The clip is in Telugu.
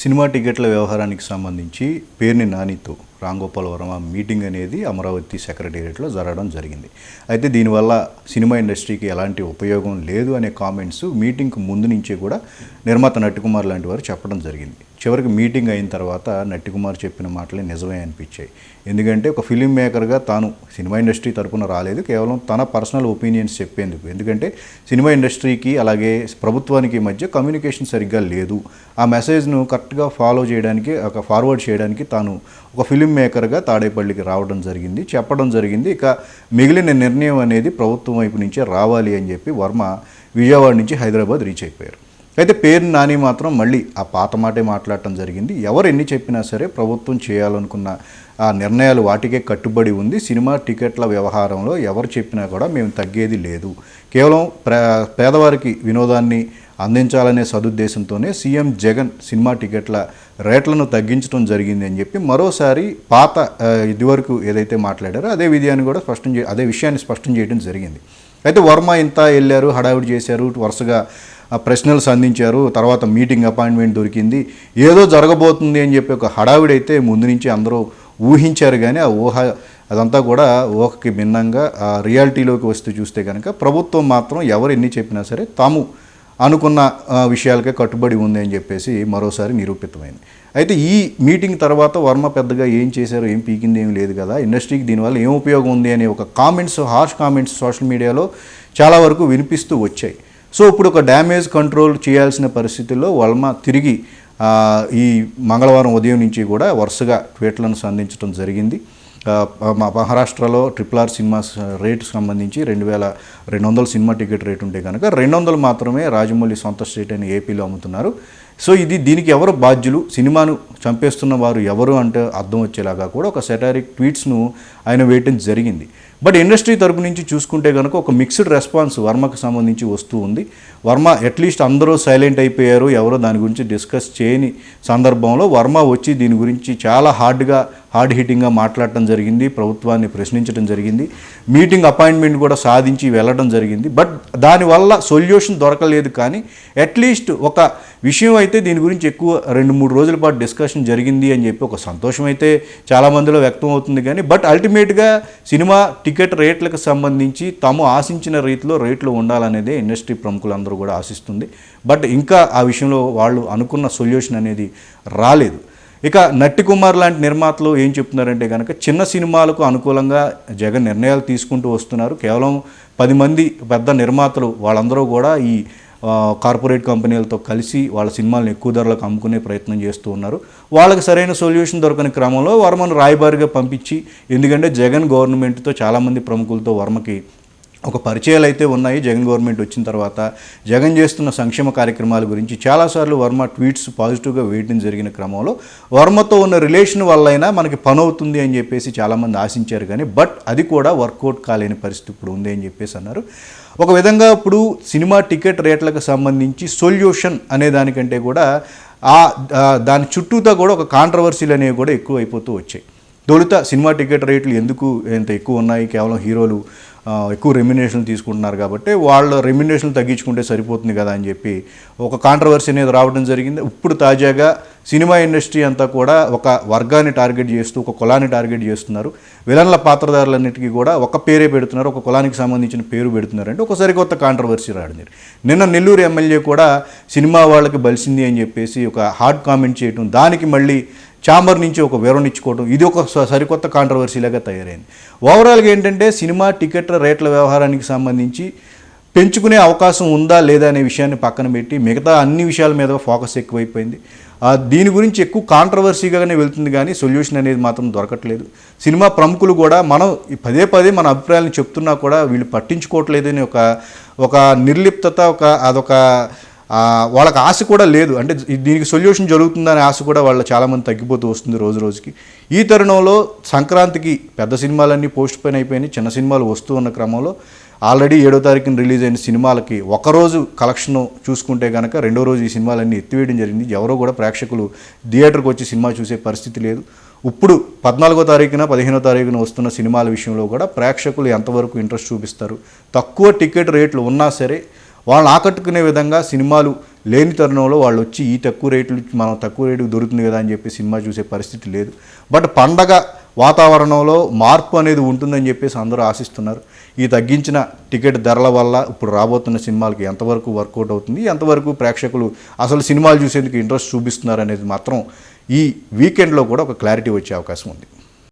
సినిమా టికెట్ల వ్యవహారానికి సంబంధించి పేర్ని నానితో. రాంగోపాల్ వర్మ మీటింగ్ అనేది అమరావతి సెక్రటేరియట్లో జరగడం జరిగింది. అయితే దీనివల్ల సినిమా ఇండస్ట్రీకి ఎలాంటి ఉపయోగం లేదు అనే కామెంట్స్ మీటింగ్కి ముందు నుంచే కూడా నిర్మాత నట్టికుమార్ లాంటి వారు చెప్పడం జరిగింది. చివరికి మీటింగ్ అయిన తర్వాత నట్టికుమార్ చెప్పిన మాటలే నిజమే అనిపించాయి. ఎందుకంటే ఒక ఫిలిం మేకర్గా తాను సినిమా ఇండస్ట్రీ తరపున రాలేదు కేవలం తన పర్సనల్ ఒపీనియన్స్ చెప్పేందుకు. ఎందుకంటే సినిమా ఇండస్ట్రీకి అలాగే ప్రభుత్వానికి మధ్య కమ్యూనికేషన్ సరిగ్గా లేదు. ఆ మెసేజ్ను కరెక్ట్గా ఫాలో చేయడానికి ఒక ఫార్వర్డ్ చేయడానికి తాను ఒక ఫిలిం మేకర్గా తాడేపల్లికి రావడం జరిగింది. చెప్పడం జరిగింది. ఇక మిగిలిన నిర్ణయం అనేది ప్రభుత్వం వైపు నుంచే రావాలి అని చెప్పి వర్మ విజయవాడ నుంచి హైదరాబాద్ రీచ్ అయిపోయారు. అయితే పేరు నాని మాత్రం మళ్ళీ ఆ పాత మాటే మాట్లాడటం జరిగింది. ఎవరు ఎన్ని చెప్పినా సరే ప్రభుత్వం చేయాలనుకున్న ఆ నిర్ణయాలు వాటికే కట్టుబడి ఉంది. సినిమా టికెట్ల వ్యవహారంలో ఎవరు చెప్పినా కూడా మేము తగ్గేది లేదు. కేవలం పేదవారికి వినోదాన్ని అందించాలనే సదుద్దేశంతోనే సీఎం జగన్ సినిమా టికెట్ల రేట్లను తగ్గించడం జరిగింది అని చెప్పి మరోసారి పాత ఇదివరకు ఏదైతే మాట్లాడారో అదే విషయాన్ని కూడా స్పష్టం చే అదే విషయాన్ని స్పష్టం చేయడం జరిగింది. అయితే వర్మ ఇంత వెళ్ళారు హడావిడి చేశారు వరుసగా ప్రశ్నలు సంధించారు తర్వాత మీటింగ్ అపాయింట్మెంట్ దొరికింది. ఏదో జరగబోతుంది అని చెప్పి ఒక హడావిడి అయితే ముందు నుంచి అందరూ ఊహించారు కానీ ఆ ఊహ అదంతా కూడా ఊహకి భిన్నంగా రియాలిటీలోకి వస్తూ చూస్తే కనుక ప్రభుత్వం మాత్రం ఎవరు ఎన్ని చెప్పినా సరే తాము అనుకున్న విషయాలకే కట్టుబడి ఉంది అని చెప్పేసి మరోసారి నిరూపితమైంది. అయితే ఈ మీటింగ్ తర్వాత వర్మ పెద్దగా ఏం చేశారో ఏం పీకింది ఏం లేదు కదా. ఇండస్ట్రీకి దీనివల్ల ఏం ఉపయోగం ఉంది అనే ఒక కామెంట్స్ హార్ష్ కామెంట్స్ సోషల్ మీడియాలో చాలా వరకు వినిపిస్తూ వచ్చాయి. సో ఇప్పుడు ఒక డ్యామేజ్ కంట్రోల్ చేయాల్సిన పరిస్థితుల్లో వర్మ తిరిగి ఈ మంగళవారం ఉదయం నుంచి కూడా వరుసగా ట్వీట్లను సంధించడం జరిగింది. మహారాష్ట్రలో ట్రిపుల్ ఆర్ సినిమాస్ రేటు సంబంధించి రెండు వేల రెండు వందల సినిమా టికెట్ రేట్ ఉంటే కనుక రెండు వందలు మాత్రమే రాజమౌళి సొంత స్టేట్ అయిన ఏపీలో అమ్ముతున్నారు. సో ఇది దీనికి ఎవరు బాధ్యులు? సినిమాను చంపేస్తున్న వారు ఎవరు అంటే అర్థం వచ్చేలాగా కూడా ఒక సెటారిక్ ట్వీట్స్ను ఆయన వేయటం జరిగింది. బట్ ఇండస్ట్రీ తరపు నుంచి చూసుకుంటే కనుక ఒక మిక్స్డ్ రెస్పాన్స్ వర్మకు సంబంధించి వస్తూ ఉంది. వర్మ అట్లీస్ట్ అందరూ సైలెంట్ అయిపోయారు. ఎవరో దాని గురించి డిస్కస్ చేయని సందర్భంలో వర్మ వచ్చి దీని గురించి చాలా హార్డ్గా హార్డ్ హిట్టింగ్గా మాట్లాడటం జరిగింది. ప్రభుత్వాన్ని ప్రశ్నించడం జరిగింది. మీటింగ్ అపాయింట్మెంట్ కూడా సాధించి వెళ్ళడం జరిగింది. బట్ దానివల్ల సొల్యూషన్ దొరకలేదు కానీ అట్లీస్ట్ ఒక విషయం అయితే దీని గురించి ఎక్కువ రెండు మూడు రోజుల పాటు డిస్కషన్ జరిగింది అని చెప్పి ఒక సంతోషం అయితే చాలా మందిలో వ్యక్తం అవుతుంది కానీ బట్ అల్టిమేట్గా సినిమా టికెట్ రేట్లకు సంబంధించి తాము ఆశించిన రీతిలో రేట్లు ఉండాలనేదే ఇండస్ట్రీ ప్రముఖులందరూ కూడా ఆశిస్తుంది. బట్ ఇంకా ఆ విషయంలో వాళ్ళు అనుకున్న సొల్యూషన్ అనేది రాలేదు. ఇక నట్టి కుమార్ లాంటి నిర్మాతలు ఏం చెప్తున్నారంటే కనుక చిన్న సినిమాలకు అనుకూలంగా జగన్ నిర్ణయాలు తీసుకుంటూ వస్తున్నారు. కేవలం పది మంది పెద్ద నిర్మాతలు వాళ్ళందరూ కూడా ఈ కార్పొరేట్ కంపెనీలతో కలిసి వాళ్ళ సినిమాలను ఎక్కువ ధరలకు అమ్ముకునే ప్రయత్నం చేస్తూ ఉన్నారు. వాళ్ళకి సరైన సొల్యూషన్ దొరకని క్రమంలో వర్మను రాయబారిగా పంపించి ఎందుకంటే జగన్ గవర్నమెంట్తో చాలామంది ప్రముఖులతో వర్మకి ఒక పరిచయాలు అయితే ఉన్నాయి. జగన్ గవర్నమెంట్ వచ్చిన తర్వాత జగన్ చేస్తున్న సంక్షేమ కార్యక్రమాల గురించి చాలాసార్లు వర్మ ట్వీట్స్ పాజిటివ్గా వేయడం జరిగిన క్రమంలో వర్మతో ఉన్న రిలేషన్ వల్లైనా మనకి పని అవుతుంది అని చెప్పేసి చాలామంది ఆశించారు కానీ బట్ అది కూడా వర్కౌట్ కాలేని పరిస్థితి ఇప్పుడు ఉంది అని చెప్పేసి అన్నారు. ఒక విధంగా ఇప్పుడు సినిమా టికెట్ రేట్లకు సంబంధించి సొల్యూషన్ అనే దానికంటే కూడా ఆ దాని చుట్టూతో కూడా ఒక కాంట్రవర్సీలు అనేవి కూడా ఎక్కువ అయిపోతూ వచ్చాయి. తొలుత సినిమా టికెట్ రేట్లు ఎందుకు ఎంత ఎక్కువ ఉన్నాయి? కేవలం హీరోలు ఎక్కువ రెమ్యునేషన్ తీసుకుంటున్నారు కాబట్టి వాళ్ళ రెమ్యునేషన్ తగ్గించుకుంటే సరిపోతుంది కదా అని చెప్పి ఒక కాంట్రవర్సీ అనేది రావడం జరిగింది. ఇప్పుడు తాజాగా సినిమా ఇండస్ట్రీ అంతా కూడా ఒక వర్గాన్ని టార్గెట్ చేస్తూ ఒక కులాన్ని టార్గెట్ చేస్తున్నారు. విలన్ల పాత్రధారులన్నిటికీ కూడా ఒక పేరే పెడుతున్నారు ఒక కులానికి సంబంధించిన పేరు పెడుతున్నారు అంటే ఒకసారి కొత్త కాంట్రవర్సీ రాడింది నిన్న నెల్లూరు ఎమ్మెల్యే కూడా సినిమా వాళ్ళకి బలిసింది అని చెప్పేసి ఒక హార్డ్ కామెంట్ చేయటం దానికి మళ్ళీ చాంబర్ నుంచి ఒక వివరణ ఇచ్చుకోవడం ఇది ఒక స- సరికొత్త కాంట్రవర్సీలాగా తయారైంది. ఓవరాల్గా ఏంటంటే సినిమా టికెట్ల రేట్ల వ్యవహారానికి సంబంధించి పెంచుకునే అవకాశం ఉందా లేదా అనే విషయాన్ని పక్కన పెట్టి మిగతా అన్ని విషయాల మీద ఫోకస్ ఎక్కువైపోయింది. దీని గురించి ఎక్కువ కాంట్రవర్సీగానే వెళ్తుంది కానీ సొల్యూషన్ అనేది మాత్రం దొరకట్లేదు. సినిమా ప్రముఖులు కూడా మనం పదే పదే మన అభిప్రాయాలను చెప్తున్నా కూడా వీళ్ళు పట్టించుకోవట్లేదని ఒక ఒక నిర్లిప్తత ఒక అదొక వాళ్ళకి ఆశ కూడా లేదు. అంటే దీనికి సొల్యూషన్ జరుగుతుందనే ఆశ కూడా వాళ్ళ చాలామంది తగ్గిపోతూ వస్తుంది రోజు రోజుకి. ఈ తరుణంలో సంక్రాంతికి పెద్ద సినిమాలన్నీ పోస్ట్ పోయిన అయిపోయినాయి. చిన్న సినిమాలు వస్తూ ఉన్న క్రమంలో ఆల్రెడీ ఏడో తారీఖున రిలీజ్ అయిన సినిమాలకి ఒకరోజు కలెక్షన్ చూసుకుంటే కనుక రెండో రోజు ఈ సినిమాలన్నీ ఎత్తివేయడం జరిగింది. ఎవరో కూడా ప్రేక్షకులు థియేటర్కి వచ్చి సినిమా చూసే పరిస్థితి లేదు. ఇప్పుడు పద్నాలుగో తారీఖున పదిహేనో తారీఖున వస్తున్న సినిమాల విషయంలో కూడా ప్రేక్షకులు ఎంతవరకు ఇంట్రెస్ట్ చూపిస్తారు? తక్కువ టికెట్ రేట్లు ఉన్నా సరే వాళ్ళని ఆకట్టుకునే విధంగా సినిమాలు లేని తరుణంలో వాళ్ళు వచ్చి ఈ తక్కువ రేట్లు మనం తక్కువ రేటుకి దొరుకుతుంది కదా అని చెప్పి సినిమా చూసే పరిస్థితి లేదు. బట్ పండగ వాతావరణంలో మార్పు అనేది ఉంటుందని చెప్పేసి అందరూ ఆశిస్తున్నారు. ఈ తగ్గించిన టికెట్ ధరల వల్ల ఇప్పుడు రాబోతున్న సినిమాలకి ఎంతవరకు వర్కౌట్ అవుతుంది ఎంతవరకు ప్రేక్షకులు అసలు సినిమాలు చూసేందుకు ఇంట్రెస్ట్ చూపిస్తున్నారు అనేది మాత్రం ఈ వీకెండ్లో కూడా ఒక క్లారిటీ వచ్చే అవకాశం ఉంది.